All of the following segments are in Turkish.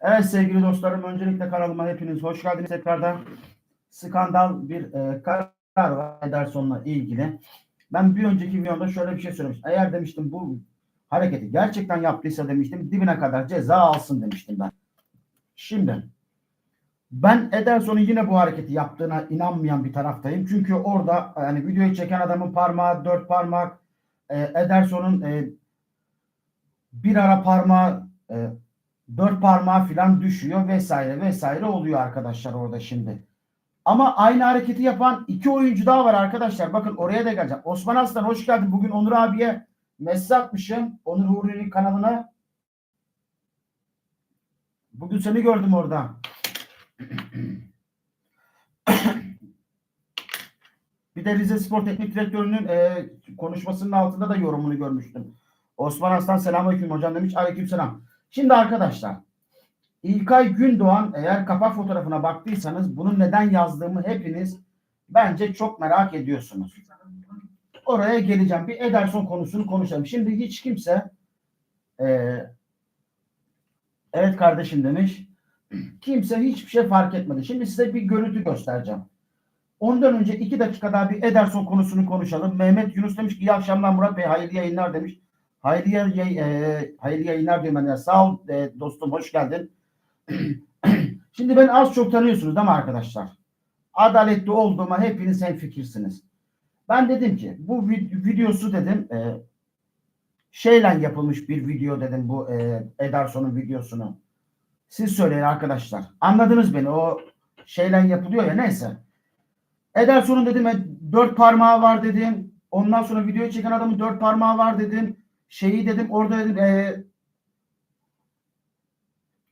Evet sevgili dostlarım öncelikle kanalıma hepiniz hoş geldiniz tekrardan. Skandal bir e, karar var Ederson'la ilgili. Ben bir önceki videomda şöyle bir şey söylemiştim. Eğer demiştim bu hareketi gerçekten yaptıysa demiştim dibine kadar ceza alsın demiştim ben. Şimdi ben Ederson'un yine bu hareketi yaptığına inanmayan bir taraftayım. Çünkü orada yani videoyu çeken adamın parmağı dört parmak e, Ederson'un e, bir ara parmağı e, dört parmağı falan düşüyor vesaire vesaire oluyor arkadaşlar orada şimdi. Ama aynı hareketi yapan iki oyuncu daha var arkadaşlar. Bakın oraya da geleceğim. Osman Aslan hoş geldin. Bugün Onur abiye mesaj atmışım. Onur Huri'nin kanalına. Bugün seni gördüm orada. Bir de Rize Spor Teknik Direktörü'nün e, konuşmasının altında da yorumunu görmüştüm. Osman Aslan selamünaleyküm hocam demiş. Aleykümselam. Şimdi arkadaşlar İlkay Gündoğan eğer kapak fotoğrafına baktıysanız bunun neden yazdığımı hepiniz bence çok merak ediyorsunuz. Oraya geleceğim. Bir Ederson konusunu konuşalım. Şimdi hiç kimse e, evet kardeşim demiş. Kimse hiçbir şey fark etmedi. Şimdi size bir görüntü göstereceğim. Ondan önce iki dakika daha bir Ederson konusunu konuşalım. Mehmet Yunus demiş ki iyi akşamlar Murat Bey hayırlı yayınlar demiş. Hayırlı, yay, e, hayırlı yayınlar diyorum. Sağ ol e, dostum hoş geldin. Şimdi ben az çok tanıyorsunuz değil mi arkadaşlar? Adaletli olduğuma hepiniz hemfikirsiniz. Ben dedim ki bu vid- videosu dedim e, şeyle yapılmış bir video dedim bu e, Ederson'un videosunu. Siz söyleyin arkadaşlar. Anladınız beni o şeyle yapılıyor ya neyse. Ederson'un dedim e, dört parmağı var dedim. Ondan sonra videoyu çeken adamın dört parmağı var dedim. Şeyi dedim orada dedim e,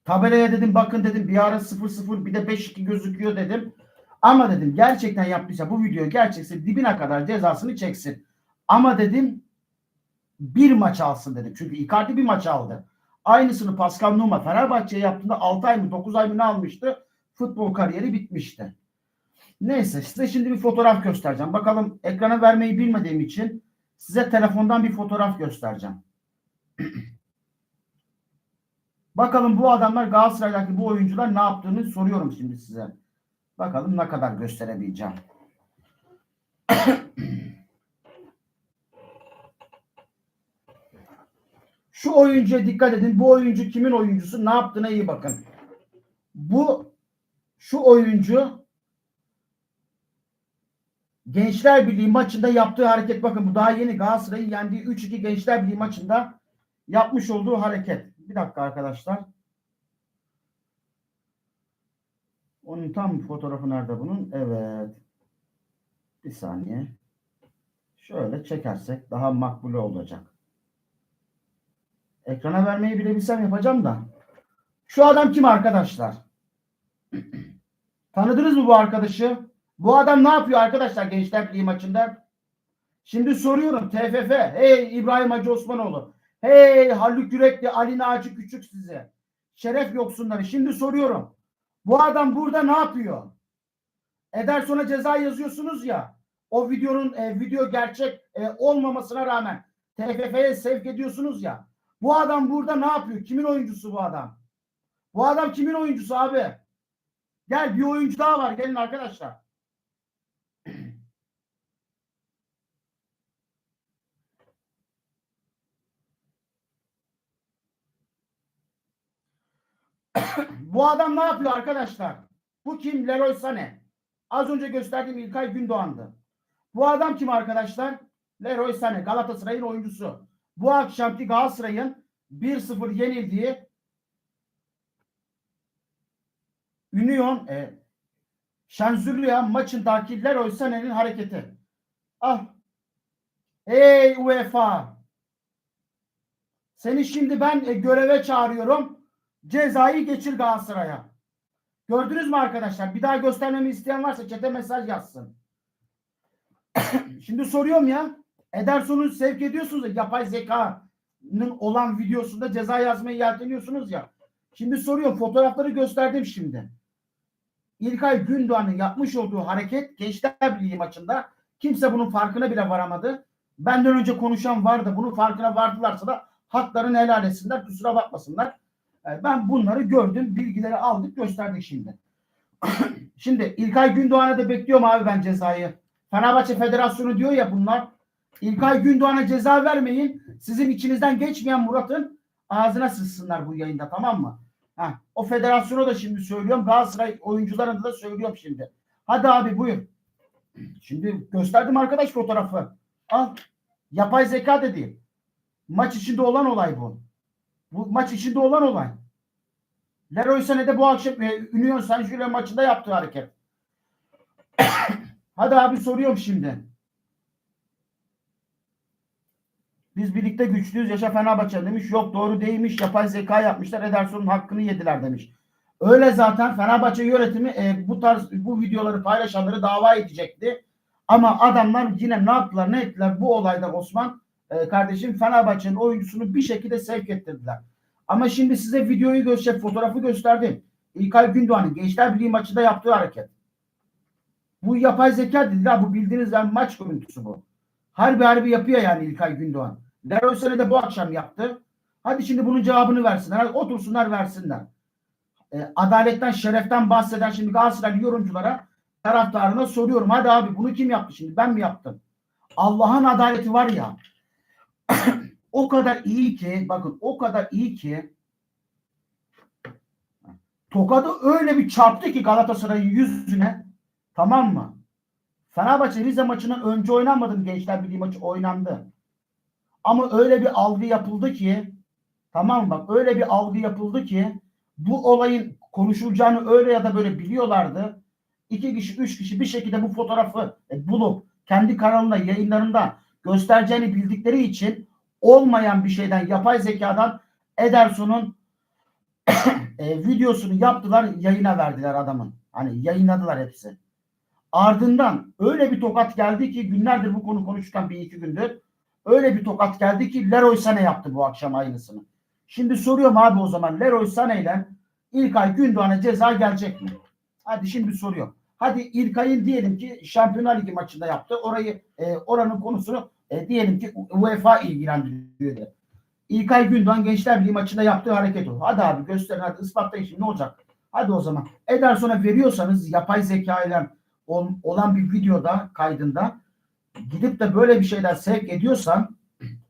tabelaya dedim bakın dedim bir ara 0-0 bir de 5-2 gözüküyor dedim. Ama dedim gerçekten yaptıysa bu video gerçekse dibine kadar cezasını çeksin. Ama dedim bir maç alsın dedim. Çünkü Icardi bir maç aldı. Aynısını Pascal Numa Fenerbahçe'ye yaptığında 6 ay mı 9 ay mı ne almıştı? Futbol kariyeri bitmişti. Neyse size şimdi bir fotoğraf göstereceğim. Bakalım ekrana vermeyi bilmediğim için size telefondan bir fotoğraf göstereceğim. Bakalım bu adamlar Galatasaray'daki bu oyuncular ne yaptığını soruyorum şimdi size. Bakalım ne kadar gösterebileceğim. Şu oyuncuya dikkat edin. Bu oyuncu kimin oyuncusu? Ne yaptığına iyi bakın. Bu şu oyuncu Gençler Birliği maçında yaptığı hareket bakın bu daha yeni Galatasaray'ın yendiği 3-2 Gençler Birliği maçında yapmış olduğu hareket. Bir dakika arkadaşlar. Onun tam fotoğrafı nerede bunun? Evet. Bir saniye. Şöyle çekersek daha makbule olacak. Ekrana vermeyi bile bilsem yapacağım da. Şu adam kim arkadaşlar? Tanıdınız mı bu arkadaşı? Bu adam ne yapıyor arkadaşlar Gençler Birliği maçında? Şimdi soruyorum TFF. Hey İbrahim Hacı Osmanoğlu. Hey Haluk Yürekli, Ali Naci Küçük size. Şeref yoksunları. Şimdi soruyorum. Bu adam burada ne yapıyor? Ederson'a ceza yazıyorsunuz ya. O videonun e, video gerçek e, olmamasına rağmen TFF'ye sevk ediyorsunuz ya. Bu adam burada ne yapıyor? Kimin oyuncusu bu adam? Bu adam kimin oyuncusu abi? Gel bir oyuncu daha var. Gelin arkadaşlar. Bu adam ne yapıyor arkadaşlar? Bu kim? Leroy Sané. Az önce gösterdiğim İlkay Gündoğan'dı. Bu adam kim arkadaşlar? Leroy Sané. Galatasaray'ın oyuncusu. Bu akşamki Galatasaray'ın 1-0 yenildiği Union e, Şenzürlüya maçındaki Leroy Sané'nin hareketi. Ah. Ey UEFA. Seni şimdi ben e, göreve çağırıyorum. Cezayı geçir Galatasaray'a. Gördünüz mü arkadaşlar? Bir daha göstermemi isteyen varsa çete mesaj yazsın. Şimdi soruyorum ya. Ederson'u sevk ediyorsunuz ya yapay zekanın olan videosunda ceza yazmayı yelteniyorsunuz ya. Şimdi soruyorum fotoğrafları gösterdim şimdi. İlkay Gündoğan'ın yapmış olduğu hareket Gençler Birliği maçında kimse bunun farkına bile varamadı. Benden önce konuşan vardı. Bunun farkına vardılarsa da haklarını helal etsinler. Kusura bakmasınlar. E, Ben bunları gördüm, bilgileri aldık, gösterdik şimdi. şimdi İlkay Gündoğan'a da bekliyorum abi ben cezayı. Fenerbahçe Federasyonu diyor ya bunlar. İlkay Gündoğan'a ceza vermeyin. Sizin içinizden geçmeyen Murat'ın ağzına sızsınlar bu yayında tamam mı? Ha, o federasyona da şimdi söylüyorum. Galatasaray oyuncularına da söylüyorum şimdi. Hadi abi buyur. Şimdi gösterdim arkadaş fotoğrafı. Al. Yapay zeka dedi. Maç içinde olan olay bu. Bu maç içinde olan olay. Leroy Sané de bu akşam e, Union Saint Gilloise maçında yaptığı hareket. Hadi abi soruyorum şimdi. Biz birlikte güçlüyüz yaşa Fenerbahçe demiş. Yok doğru değilmiş. Yapay zeka yapmışlar. Ederson'un hakkını yediler demiş. Öyle zaten Fenerbahçe yönetimi e, bu tarz bu videoları paylaşanları dava edecekti. Ama adamlar yine ne yaptılar ne ettiler bu olayda Osman e, kardeşim Fenerbahçe'nin oyuncusunu bir şekilde sevk ettirdiler. Ama şimdi size videoyu göster, fotoğrafı gösterdim. İlkay Gündoğan'ın Gençler Birliği maçında yaptığı hareket. Bu yapay zeka değil ha bu bildiğiniz yani maç görüntüsü bu. Harbi harbi yapıyor yani İlkay Gündoğan. Leroy de bu akşam yaptı. Hadi şimdi bunun cevabını versinler. Hadi otursunlar versinler. E, adaletten, şereften bahseden şimdi Galatasaraylı yorumculara taraftarına soruyorum. Hadi abi bunu kim yaptı şimdi? Ben mi yaptım? Allah'ın adaleti var ya. O kadar iyi ki bakın o kadar iyi ki tokadı öyle bir çarptı ki Galatasaray'ın yüzüne tamam mı? Fenerbahçe Rize maçının önce oynanmadı mı Gençler Birliği maçı oynandı. Ama öyle bir algı yapıldı ki tamam mı bak öyle bir algı yapıldı ki bu olayın konuşulacağını öyle ya da böyle biliyorlardı. İki kişi, üç kişi bir şekilde bu fotoğrafı e, bulup kendi kanalında yayınlarında göstereceğini bildikleri için olmayan bir şeyden yapay zekadan Ederson'un e, videosunu yaptılar yayına verdiler adamın. Hani yayınladılar hepsi. Ardından öyle bir tokat geldi ki günlerdir bu konu konuşurken bir iki gündür öyle bir tokat geldi ki Leroy Sané yaptı bu akşam aynısını. Şimdi soruyorum abi o zaman Leroy Sané ile İlkay Gündoğan'a ceza gelecek mi? Hadi şimdi soruyorum. Hadi İlkay'ın diyelim ki Şampiyonlar Ligi maçında yaptı. Orayı e, oranın konusunu e, diyelim ki UEFA ilgilendiriyor. İlkay Gündoğan Gençler Birliği maçında yaptığı hareket o. Hadi abi gösterin hadi ispatlayın şimdi ne olacak? Hadi o zaman. Ederson'a veriyorsanız yapay zeka ile ol- olan bir videoda kaydında gidip de böyle bir şeyler sevk ediyorsan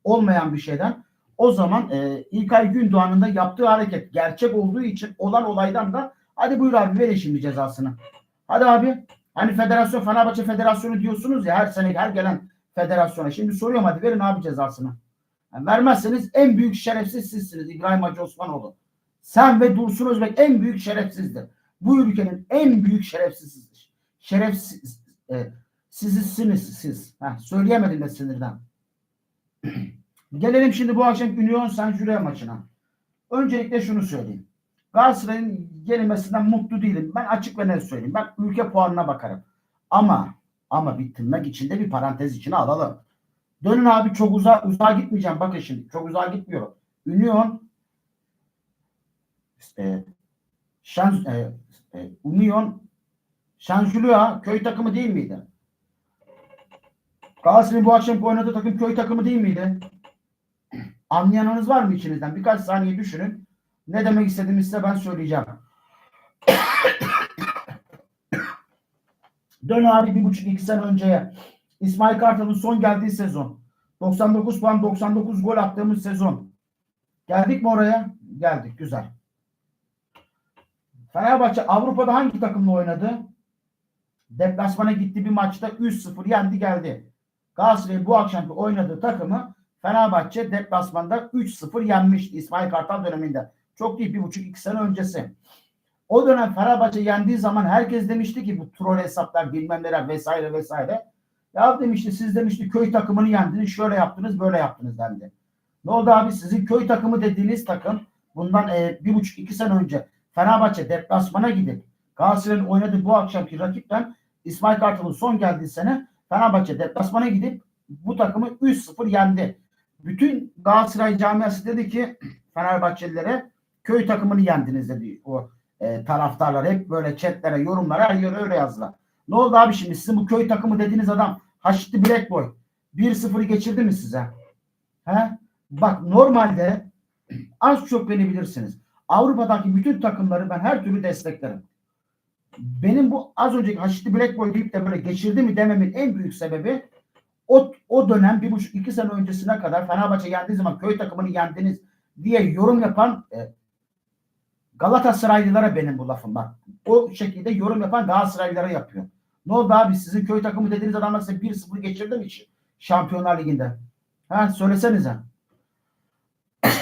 olmayan bir şeyden o zaman e, İlkay Gündoğan'ın da yaptığı hareket gerçek olduğu için olan olaydan da hadi buyur abi verin şimdi cezasını. Hadi abi hani federasyon Fenerbahçe Federasyonu diyorsunuz ya her sene her gelen federasyona. Şimdi soruyorum hadi verin abi cezasını. Yani vermezseniz en büyük şerefsiz sizsiniz İbrahim Hacı Osmanoğlu. Sen ve Dursun Özbek en büyük şerefsizdir. Bu ülkenin en büyük şerefsizsiz. Şerefsiz e, sizsiniz siz. Heh, söyleyemedim de sinirden. Gelelim şimdi bu akşam Union Saint Gilloise maçına. Öncelikle şunu söyleyeyim. Galatasaray'ın yenilmesinden mutlu değilim. Ben açık ve net söyleyeyim. Ben ülke puanına bakarım. Ama ama bir tırnak içinde bir parantez içine alalım. Dönün abi çok uzağa uzağa gitmeyeceğim. Bakın şimdi çok uzağa gitmiyorum. Union e, Şan, e, e, Union Şanjulua köy takımı değil miydi? Galatasaray'ın bu akşam oynadığı takım köy takımı değil miydi? Anlayanınız var mı içinizden? Birkaç saniye düşünün. Ne demek istediğimi size ben söyleyeceğim. Dön abi bir buçuk iki sene önceye. İsmail Kartal'ın son geldiği sezon. 99 puan 99 gol attığımız sezon. Geldik mi oraya? Geldik. Güzel. Fenerbahçe Avrupa'da hangi takımla oynadı? Deplasmana gitti bir maçta 3-0 yendi geldi. Galatasaray bu akşamki oynadığı takımı Fenerbahçe deplasmanda 3-0 yenmişti İsmail Kartal döneminde. Çok değil bir buçuk iki sene öncesi. O dönem Fenerbahçe yendiği zaman herkes demişti ki bu troll hesaplar bilmem neler vesaire vesaire. Ya demişti siz demişti köy takımını yendiniz şöyle yaptınız böyle yaptınız dendi. Ne oldu abi sizin köy takımı dediğiniz takım bundan e, bir buçuk iki sene önce Fenerbahçe deplasmana gidip Galatasaray'ın oynadığı bu akşamki rakipten İsmail Kartal'ın son geldiği sene Fenerbahçe deplasmana gidip bu takımı 3-0 yendi. Bütün Galatasaray camiası dedi ki Fenerbahçelilere köy takımını yendiniz dedi o e, taraftarlar. Hep böyle chatlere, yorumlara her yere öyle yazdılar. Ne oldu abi şimdi sizin bu köy takımı dediğiniz adam Haşitli Black Boy 1-0'ı geçirdi mi size? He? Bak normalde az çok beni bilirsiniz. Avrupa'daki bütün takımları ben her türlü desteklerim. Benim bu az önceki Haşitli Black Boy deyip de böyle geçirdi mi dememin en büyük sebebi o, o dönem bir buçuk iki sene öncesine kadar Fenerbahçe yendiği zaman köy takımını yendiniz diye yorum yapan e, Galatasaraylılara benim bu lafım bak. O şekilde yorum yapan Galatasaraylılara yapıyor. Ne oldu abi sizin köy takımı dediğiniz adamlar size 1-0 geçirdi mi? Şampiyonlar Ligi'nde. Ha söylesenize.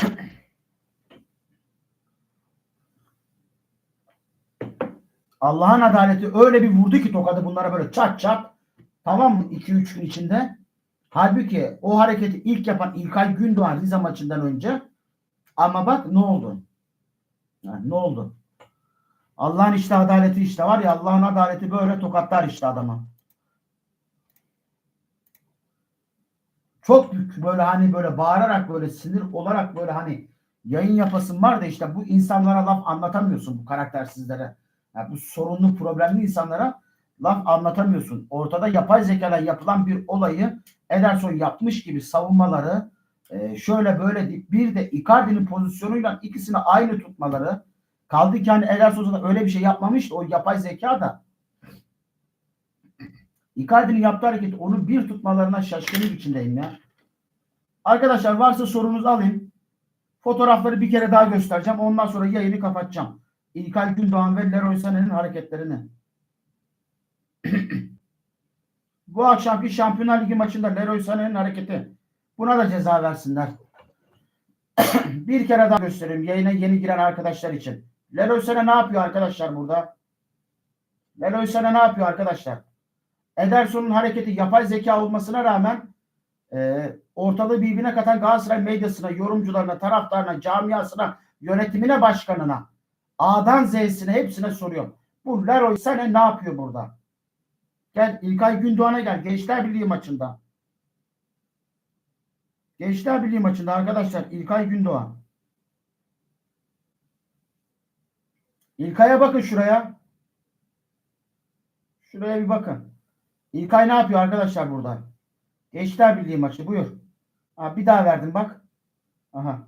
Allah'ın adaleti öyle bir vurdu ki tokadı bunlara böyle çat çat. Tamam mı? 2-3 gün içinde. Halbuki o hareketi ilk yapan İlkay Gündoğan Rize maçından önce ama bak ne oldu? Yani ne oldu? Allah'ın işte adaleti işte var ya Allah'ın adaleti böyle tokatlar işte adama. Çok büyük böyle hani böyle bağırarak böyle sinir olarak böyle hani yayın yapasın var da işte bu insanlara laf anlatamıyorsun bu karaktersizlere. Yani bu sorunlu problemli insanlara laf anlatamıyorsun. Ortada yapay zekalar yapılan bir olayı Ederson yapmış gibi savunmaları e, şöyle böyle bir de Icardi'nin pozisyonuyla ikisini aynı tutmaları kaldı ki hani Ederson da öyle bir şey yapmamıştı o yapay zeka da Icardi'nin yaptığı hareket onu bir tutmalarına şaşkınlık içindeyim ya. Arkadaşlar varsa sorunuz alayım. Fotoğrafları bir kere daha göstereceğim. Ondan sonra yayını kapatacağım. İlkay Gündoğan ve Leroy Sané'nin hareketlerini. Bu akşamki Şampiyonlar Ligi maçında Leroy Sané'nin hareketi. Buna da ceza versinler. bir kere daha göstereyim yayına yeni giren arkadaşlar için. Leroy Sané ne yapıyor arkadaşlar burada? Leroy Sané ne yapıyor arkadaşlar? Ederson'un hareketi yapay zeka olmasına rağmen e, ortalığı birbirine katan Galatasaray medyasına, yorumcularına, taraftarına, camiasına, yönetimine, başkanına, A'dan Z'sine hepsine soruyorum. Bu Leroy Sané ne yapıyor burada? Gel İlkay Gündoğan'a gel. Gençler Birliği maçında. Gençler Birliği maçında arkadaşlar İlkay Gündoğan. İlkay'a bakın şuraya. Şuraya bir bakın. İlkay ne yapıyor arkadaşlar burada? Gençler Birliği maçı buyur. Ha, bir daha verdim bak. Aha.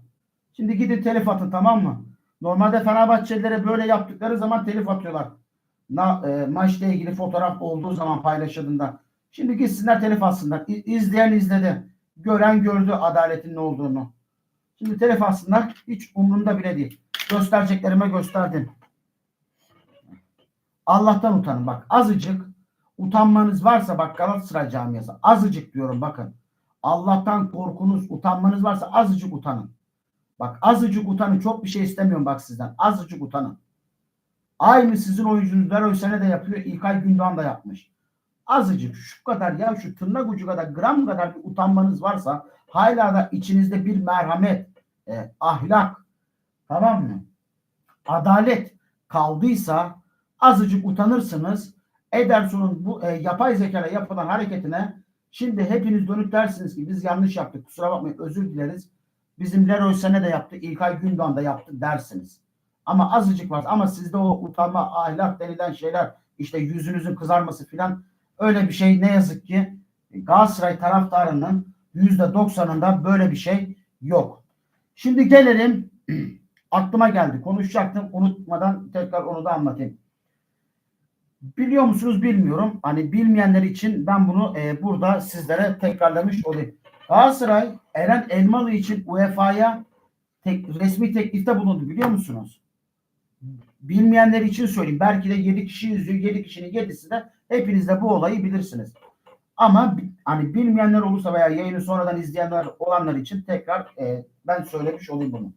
Şimdi gidin telif atın tamam mı? Normalde Fenerbahçelilere böyle yaptıkları zaman telif atıyorlar. Na, e, maçla ilgili fotoğraf olduğu zaman paylaşıldığında. Şimdi gitsinler telif atsınlar. İ, izleyen izledi. Gören gördü adaletin ne olduğunu. Şimdi telif atsınlar. Hiç umurumda bile değil. Göstereceklerime gösterdim. Allah'tan utanın bak. Azıcık utanmanız varsa bak Galatasaray camiası azıcık diyorum bakın. Allah'tan korkunuz, utanmanız varsa azıcık utanın. Bak azıcık utanın. Çok bir şey istemiyorum bak sizden. Azıcık utanın. Aynı sizin oyuncunuz Leroy Sané de yapıyor. İlkay Gündoğan da yapmış. Azıcık şu kadar ya şu tırnak ucu kadar gram kadar bir utanmanız varsa hala da içinizde bir merhamet, e, ahlak tamam mı? Adalet kaldıysa azıcık utanırsınız. Ederson'un bu e, yapay zekayla yapılan hareketine şimdi hepiniz dönüp dersiniz ki biz yanlış yaptık. Kusura bakmayın özür dileriz. Bizim Leroy Sané de yaptı. İlkay Gündoğan da yaptı dersiniz. Ama azıcık var. Ama sizde o utanma, ahlak denilen şeyler işte yüzünüzün kızarması filan öyle bir şey ne yazık ki Galatasaray taraftarının yüzde doksanında böyle bir şey yok. Şimdi gelelim aklıma geldi. Konuşacaktım. Unutmadan tekrar onu da anlatayım. Biliyor musunuz bilmiyorum. Hani bilmeyenler için ben bunu e, burada sizlere tekrarlamış olayım. Galatasaray Eren Elmalı için UEFA'ya tek, resmi teklifte bulundu biliyor musunuz? Bilmeyenler için söyleyeyim. Belki de 7 kişi izliyor. 7 kişinin 7'si de hepiniz de bu olayı bilirsiniz. Ama hani bilmeyenler olursa veya yayını sonradan izleyenler olanlar için tekrar e, ben söylemiş olayım bunu.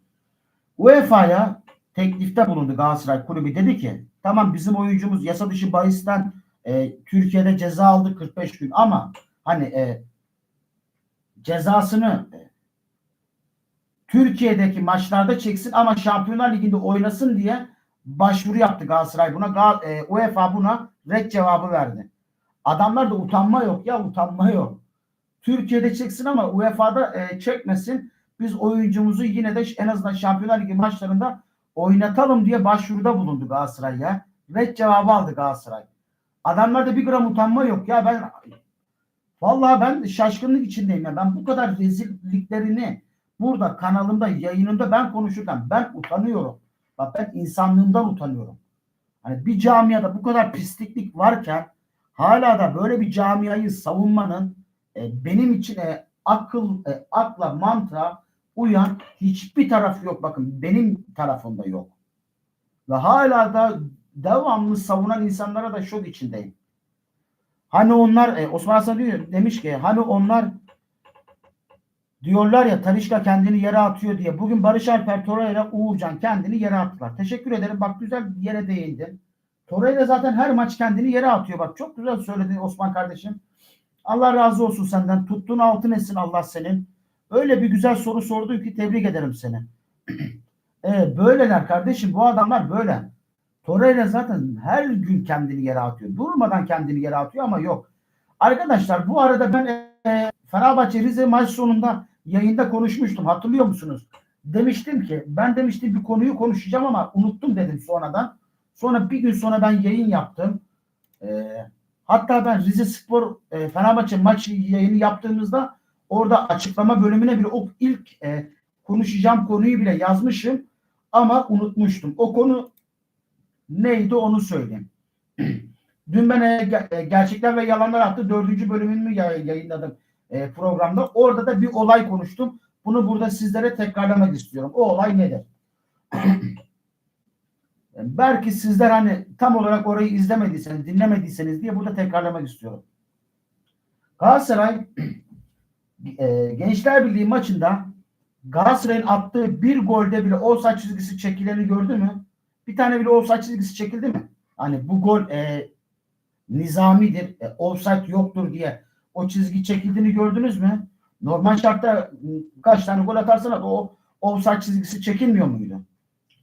UEFA'ya teklifte bulundu Galatasaray kulübü. Dedi ki tamam bizim oyuncumuz yasa dışı bahisten e, Türkiye'de ceza aldı 45 gün ama hani e, cezasını e, Türkiye'deki maçlarda çeksin ama Şampiyonlar Ligi'nde oynasın diye başvuru yaptı Galatasaray buna. Gal, e, UEFA buna red cevabı verdi. Adamlar da utanma yok ya utanma yok. Türkiye'de çeksin ama UEFA'da e, çekmesin. Biz oyuncumuzu yine de en azından Şampiyonlar Ligi maçlarında oynatalım diye başvuruda bulundu Galatasaray ya. Red cevabı aldı Galatasaray. Adamlarda bir gram utanma yok ya ben vallahi ben şaşkınlık içindeyim ya. Ben bu kadar rezilliklerini burada kanalımda yayınımda ben konuşurken ben utanıyorum. Bak ben insanlığımdan utanıyorum. Hani bir camiada bu kadar pisliklik varken hala da böyle bir camiayı savunmanın e, benim için e, akıl, e, akla, mantığa uyan hiçbir tarafı yok. Bakın benim tarafımda yok. Ve hala da devamlı savunan insanlara da şok içindeyim. Hani onlar e, Osman Hasan diyor demiş ki hani onlar diyorlar ya Talişka kendini yere atıyor diye. Bugün Barış Alper Torreira Uğurcan kendini yere attılar. Teşekkür ederim. Bak güzel bir yere değindin. Torreira zaten her maç kendini yere atıyor. Bak çok güzel söyledin Osman kardeşim. Allah razı olsun senden. Tuttuğun altın etsin Allah senin. Öyle bir güzel soru sordu ki tebrik ederim seni. e, böyleler kardeşim. Bu adamlar böyle. Torreira zaten her gün kendini yere atıyor. Durmadan kendini yere atıyor ama yok. Arkadaşlar bu arada ben e, Fenerbahçe Rize maç sonunda yayında konuşmuştum. Hatırlıyor musunuz? Demiştim ki ben demiştim bir konuyu konuşacağım ama unuttum dedim sonradan. Sonra bir gün sonra ben yayın yaptım. E, hatta ben Rize Spor e, Fenerbahçe maç yayını yaptığımızda orada açıklama bölümüne bile o ilk e, konuşacağım konuyu bile yazmışım ama unutmuştum. O konu neydi onu söyleyeyim. Dün ben e, e, Gerçekler ve Yalanlar adlı dördüncü bölümünü yayınladım e, programda. Orada da bir olay konuştum. Bunu burada sizlere tekrarlamak istiyorum. O olay nedir? Belki sizler hani tam olarak orayı izlemediyseniz, dinlemediyseniz diye burada tekrarlamak istiyorum. Galatasaray e, Gençler Birliği maçında Galatasaray'ın attığı bir golde bile offside çizgisi çekileni gördü mü? Bir tane bile offside çizgisi çekildi mi? Hani bu gol e, nizamidir, e, offside yoktur diye o çizgi çekildiğini gördünüz mü? Normal şartta kaç tane gol atarsanız o offside çizgisi çekilmiyor muydu?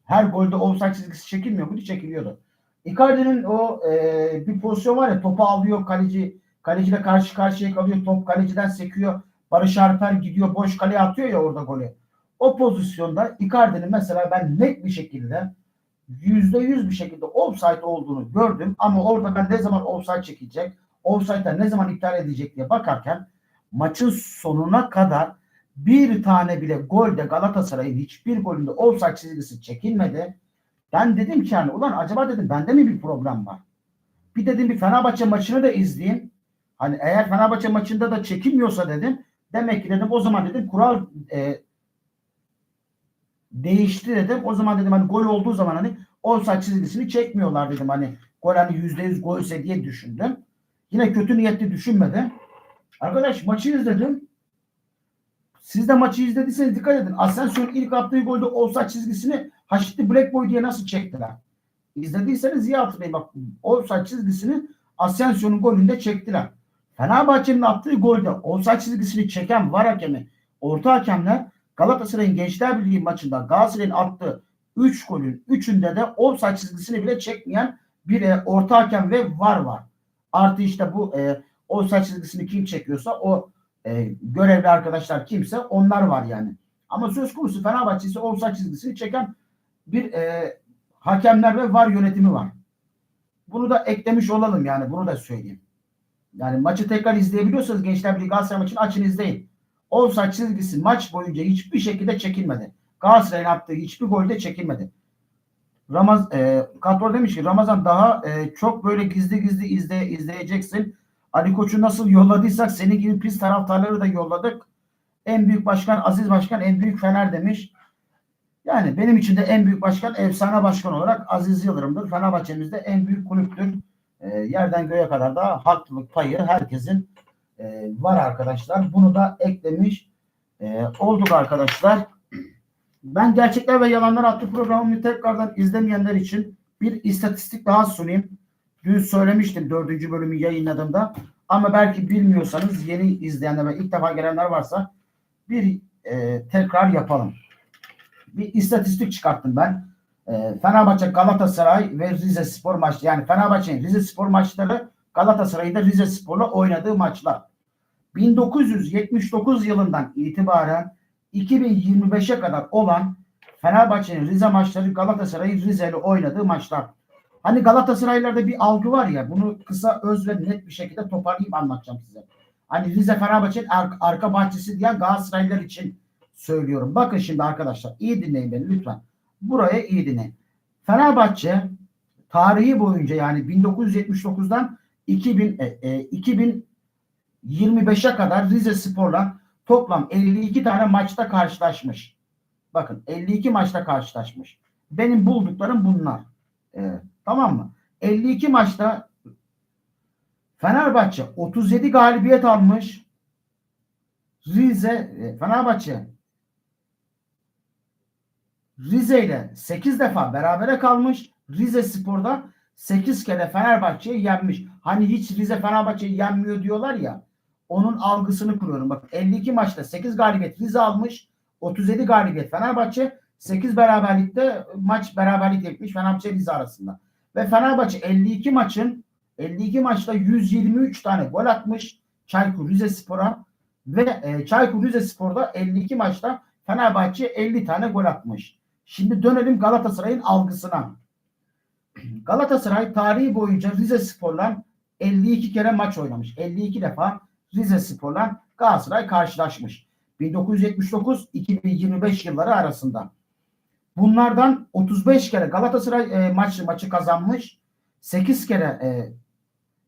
Her golde offside çizgisi çekilmiyor muydu? Çekiliyordu. Icardi'nin o e, bir pozisyon var ya topu alıyor kaleci kaleciyle karşı karşıya kalıyor top kaleciden sekiyor Barış Alper gidiyor boş kaleye atıyor ya orada golü. O pozisyonda Icardi'nin mesela ben net bir şekilde yüzde yüz bir şekilde offside olduğunu gördüm ama orada ben ne zaman offside çekecek, offside'den ne zaman iptal edecek diye bakarken maçın sonuna kadar bir tane bile golde Galatasaray'ın hiçbir golünde offside çizgisi çekilmedi. Ben dedim ki yani ulan acaba dedim bende mi bir problem var? Bir dedim bir Fenerbahçe maçını da izleyeyim. Hani eğer Fenerbahçe maçında da çekilmiyorsa dedim demek ki dedim o zaman dedim kural e, değişti dedim. O zaman dedim hani gol olduğu zaman hani offside çizgisini çekmiyorlar dedim hani gol hani yüzde yüz golse diye düşündüm. Yine kötü niyetli düşünmedim. Arkadaş maçı izledim. Siz de maçı izlediyseniz dikkat edin. Asensyon ilk attığı golde offside çizgisini Haşitli Black Boy diye nasıl çektiler? İzlediyseniz iyi hatırlayın. Bak offside çizgisini Asensio'nun golünde çektiler. Fenerbahçe'nin attığı golde offside çizgisini çeken var hakemi, orta hakemler Galatasaray'ın Gençler Birliği maçında Galatasaray'ın attığı 3 golün 3'ünde de offside çizgisini bile çekmeyen bir e, orta hakem ve var var. Artı işte bu e, offside çizgisini kim çekiyorsa o e, görevli arkadaşlar kimse onlar var yani. Ama söz konusu Fenerbahçe ise offside çizgisini çeken bir e, hakemler ve var yönetimi var. Bunu da eklemiş olalım yani bunu da söyleyeyim. Yani maçı tekrar izleyebiliyorsanız Gençler Birliği Galatasaray maçını açın izleyin. Offside çizgisi maç boyunca hiçbir şekilde çekilmedi. Galatasaray'ın attığı hiçbir golde çekilmedi. Ramaz e, Kator demiş ki Ramazan daha e, çok böyle gizli gizli izle, izleyeceksin. Ali Koç'u nasıl yolladıysak senin gibi pis taraftarları da yolladık. En büyük başkan Aziz Başkan en büyük Fener demiş. Yani benim için de en büyük başkan efsane başkan olarak Aziz Yıldırım'dır. Fenerbahçe'mizde en büyük kulüptür. E, yerden göğe kadar da haklılık payı herkesin e, var arkadaşlar. Bunu da eklemiş e, olduk arkadaşlar. Ben Gerçekler ve Yalanlar adlı programımı tekrardan izlemeyenler için bir istatistik daha sunayım. Dün söylemiştim dördüncü bölümü yayınladığımda. Ama belki bilmiyorsanız yeni izleyenler ve ilk defa gelenler varsa bir e, tekrar yapalım. Bir istatistik çıkarttım ben. E, Fenerbahçe, Galatasaray ve Rize Spor maçı. Yani Fenerbahçe'nin Rize Spor maçları Galatasaray'ın da Rize Spor'la oynadığı maçlar. 1979 yılından itibaren 2025'e kadar olan Fenerbahçe'nin Rize maçları Galatasaray'ın Rize ile oynadığı maçlar. Hani Galatasaraylılarda bir algı var ya bunu kısa öz ve net bir şekilde toparlayıp anlatacağım size. Hani Rize Fenerbahçe'nin ar- arka bahçesi diyen Galatasaraylılar için söylüyorum. Bakın şimdi arkadaşlar iyi dinleyin beni lütfen. Buraya iyi dinleyin. Fenerbahçe tarihi boyunca yani 1979'dan 2000 e, e, 2025'e kadar Rize Spor'la toplam 52 tane maçta karşılaşmış. Bakın 52 maçta karşılaşmış. Benim bulduklarım bunlar. E, tamam mı? 52 maçta Fenerbahçe 37 galibiyet almış. Rize e, Fenerbahçe Rize ile 8 defa berabere kalmış. Rize Spor'da 8 kere Fenerbahçe'yi yenmiş. Hani hiç Rize Fenerbahçe'yi yenmiyor diyorlar ya. Onun algısını kuruyorum. Bak 52 maçta 8 galibiyet Rize almış. 37 galibiyet Fenerbahçe. 8 beraberlikte maç beraberlik etmiş Fenerbahçe Rize arasında. Ve Fenerbahçe 52 maçın 52 maçta 123 tane gol atmış Çaykur Rizespor'a ve e, Çaykur Rizespor'da 52 maçta Fenerbahçe 50 tane gol atmış. Şimdi dönelim Galatasaray'ın algısına. Galatasaray tarihi boyunca Rize Spor'la 52 kere maç oynamış. 52 defa Rize Spor'la Galatasaray karşılaşmış. 1979-2025 yılları arasında. Bunlardan 35 kere Galatasaray e, maçı maçı kazanmış. 8 kere e,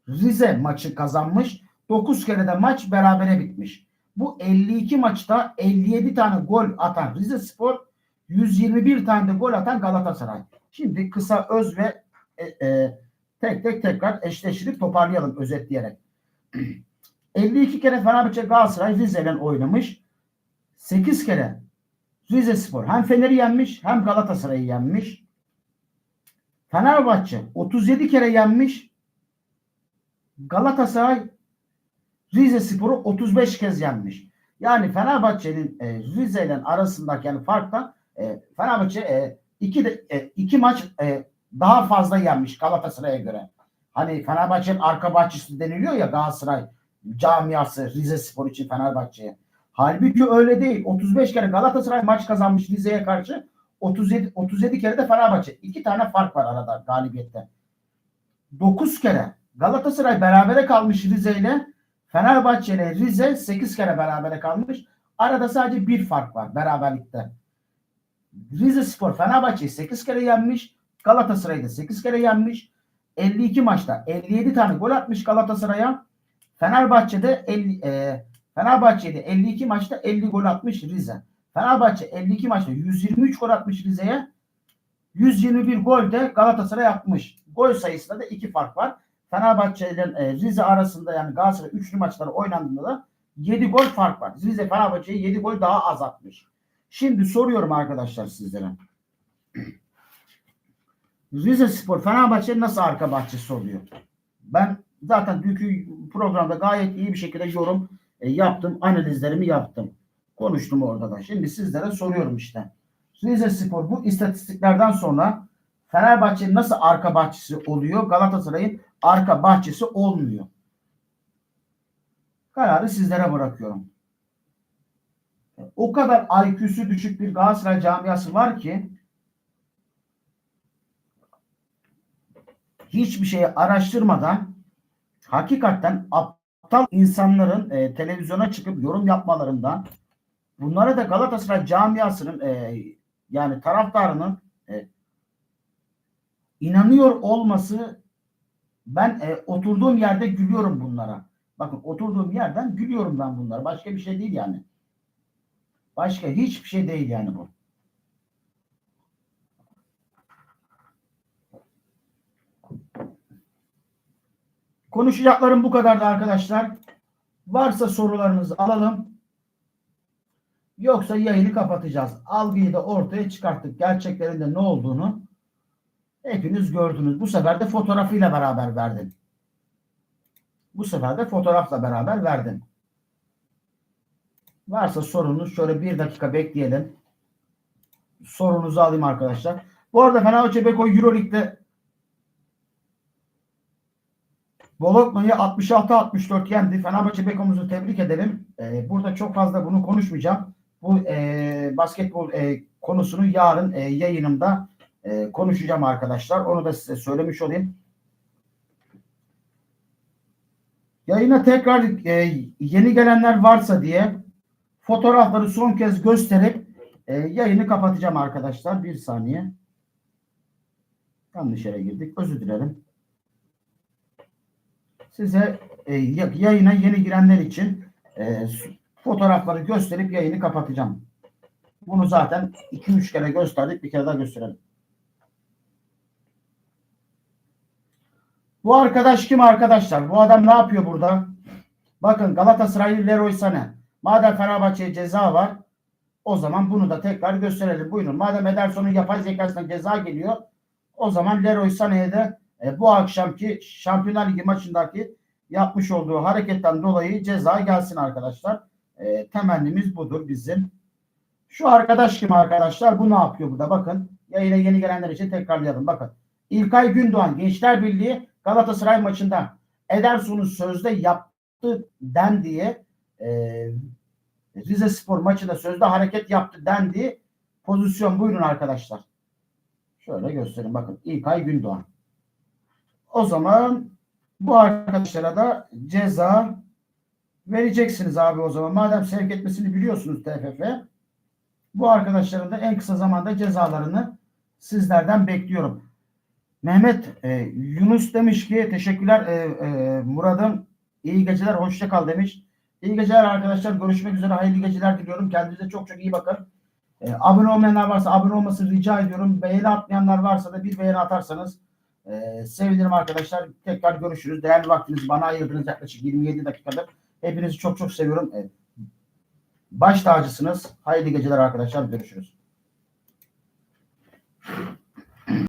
Rize maçı kazanmış. 9 kere de maç berabere bitmiş. Bu 52 maçta 57 tane gol atan Rize Spor, 121 tane de gol atan Galatasaray. Şimdi kısa öz ve e, e, tek tek tekrar eşleştirip toparlayalım özetleyerek. 52 kere Fenerbahçe Galatasaray Rize'yle oynamış. 8 kere Rize Spor hem Fener'i yenmiş hem Galatasaray'ı yenmiş. Fenerbahçe 37 kere yenmiş. Galatasaray Rize Spor'u 35 kez yenmiş. Yani Fenerbahçe'nin e, Rize ile arasındaki yani farkta e, Fenerbahçe e, iki, de, e, iki maç e, daha fazla yenmiş Galatasaray'a göre. Hani Fenerbahçe'nin arka bahçesi deniliyor ya Galatasaray camiası Rize Spor için Fenerbahçe'ye. Halbuki öyle değil. 35 kere Galatasaray maç kazanmış Rize'ye karşı. 37 37 kere de Fenerbahçe. İki tane fark var arada galibiyette. 9 kere Galatasaray berabere kalmış Rize ile Fenerbahçe ile Rize 8 kere berabere kalmış. Arada sadece bir fark var beraberlikte. Rize Spor Fenerbahçe'yi 8 kere yenmiş. Galatasaray'ı da 8 kere yenmiş. 52 maçta 57 tane gol atmış Galatasaray'a. Fenerbahçe'de 50 e, Fenerbahçe'de 52 maçta 50 gol atmış Rize. Fenerbahçe 52 maçta 123 gol atmış Rize'ye. 121 gol de Galatasaray atmış. Gol sayısında da iki fark var. Fenerbahçe ile Rize arasında yani Galatasaray üçlü maçları oynandığında da 7 gol fark var. Rize Fenerbahçe'ye 7 gol daha az atmış. Şimdi soruyorum arkadaşlar sizlere. Rize Spor Fenerbahçe nasıl arka bahçesi oluyor? Ben zaten dünkü programda gayet iyi bir şekilde yorum e, yaptım. Analizlerimi yaptım. Konuştum orada da. Şimdi sizlere soruyorum işte. Rize Spor bu istatistiklerden sonra Fenerbahçe'nin nasıl arka bahçesi oluyor? Galatasaray'ın arka bahçesi olmuyor. Kararı sizlere bırakıyorum. O kadar IQ'su düşük bir Galatasaray camiası var ki hiçbir şeyi araştırmadan hakikaten aptal insanların e, televizyona çıkıp yorum yapmalarından bunlara da Galatasaray camiasının e, yani taraftarının e, inanıyor olması ben e, oturduğum yerde gülüyorum bunlara. Bakın oturduğum yerden gülüyorum ben bunlara. Başka bir şey değil yani. Başka hiçbir şey değil yani bu. Konuşacaklarım bu kadardı arkadaşlar. Varsa sorularınızı alalım. Yoksa yayını kapatacağız. Algıyı da ortaya çıkarttık. Gerçeklerinde ne olduğunu hepiniz gördünüz. Bu sefer de fotoğrafıyla beraber verdim. Bu sefer de fotoğrafla beraber verdim. Varsa sorunuz şöyle bir dakika bekleyelim. Sorunuzu alayım arkadaşlar. Bu arada Fenerbahçe Beko Euroleague'de Bologna'yı 66-64 yendi. Fenerbahçe Beko'muzu tebrik edelim. Ee, burada çok fazla bunu konuşmayacağım. Bu e, basketbol e, konusunu yarın e, yayınımda e, konuşacağım arkadaşlar. Onu da size söylemiş olayım. Yayına tekrar e, yeni gelenler varsa diye fotoğrafları son kez gösterip e, yayını kapatacağım arkadaşlar. Bir saniye. Yanlış yere girdik. Özür dilerim. Size e, ya- yayına yeni girenler için e, fotoğrafları gösterip yayını kapatacağım. Bunu zaten 2-3 kere gösterdik. Bir kere daha gösterelim. Bu arkadaş kim arkadaşlar? Bu adam ne yapıyor burada? Bakın Galatasaraylı Leroy Sané. Madem Fenerbahçe'ye ceza var o zaman bunu da tekrar gösterelim. Buyurun. Madem Ederson'un yapay zekasına ceza geliyor o zaman Leroy Sané'ye de e, bu akşamki Şampiyonlar Ligi maçındaki yapmış olduğu hareketten dolayı ceza gelsin arkadaşlar. E, temennimiz budur bizim. Şu arkadaş kim arkadaşlar? Bu ne yapıyor burada? Bakın. Yayına yeni gelenler için tekrarlayalım. Bakın. İlkay Gündoğan Gençler Birliği Galatasaray maçında Ederson'un sözde yaptı den diye e, Rize Spor maçında sözde hareket yaptı dendiği pozisyon buyurun arkadaşlar. Şöyle göstereyim bakın. İlkay Gündoğan. O zaman bu arkadaşlara da ceza vereceksiniz abi o zaman. Madem sevk etmesini biliyorsunuz TFF. Bu arkadaşların da en kısa zamanda cezalarını sizlerden bekliyorum. Mehmet e, Yunus demiş ki teşekkürler e, e, Murat'ım iyi geceler hoşça kal demiş. İyi geceler arkadaşlar görüşmek üzere hayırlı geceler diliyorum. Kendinize çok çok iyi bakın. E, abone olmayanlar varsa abone olmasını rica ediyorum. Beğeni atmayanlar varsa da bir beğeni atarsanız e, sevinirim arkadaşlar. Tekrar görüşürüz. Değerli vaktinizi bana ayırdınız yaklaşık 27 dakikadır. Hepinizi çok çok seviyorum. E, baş tacısınız. Hayırlı geceler arkadaşlar. Görüşürüz.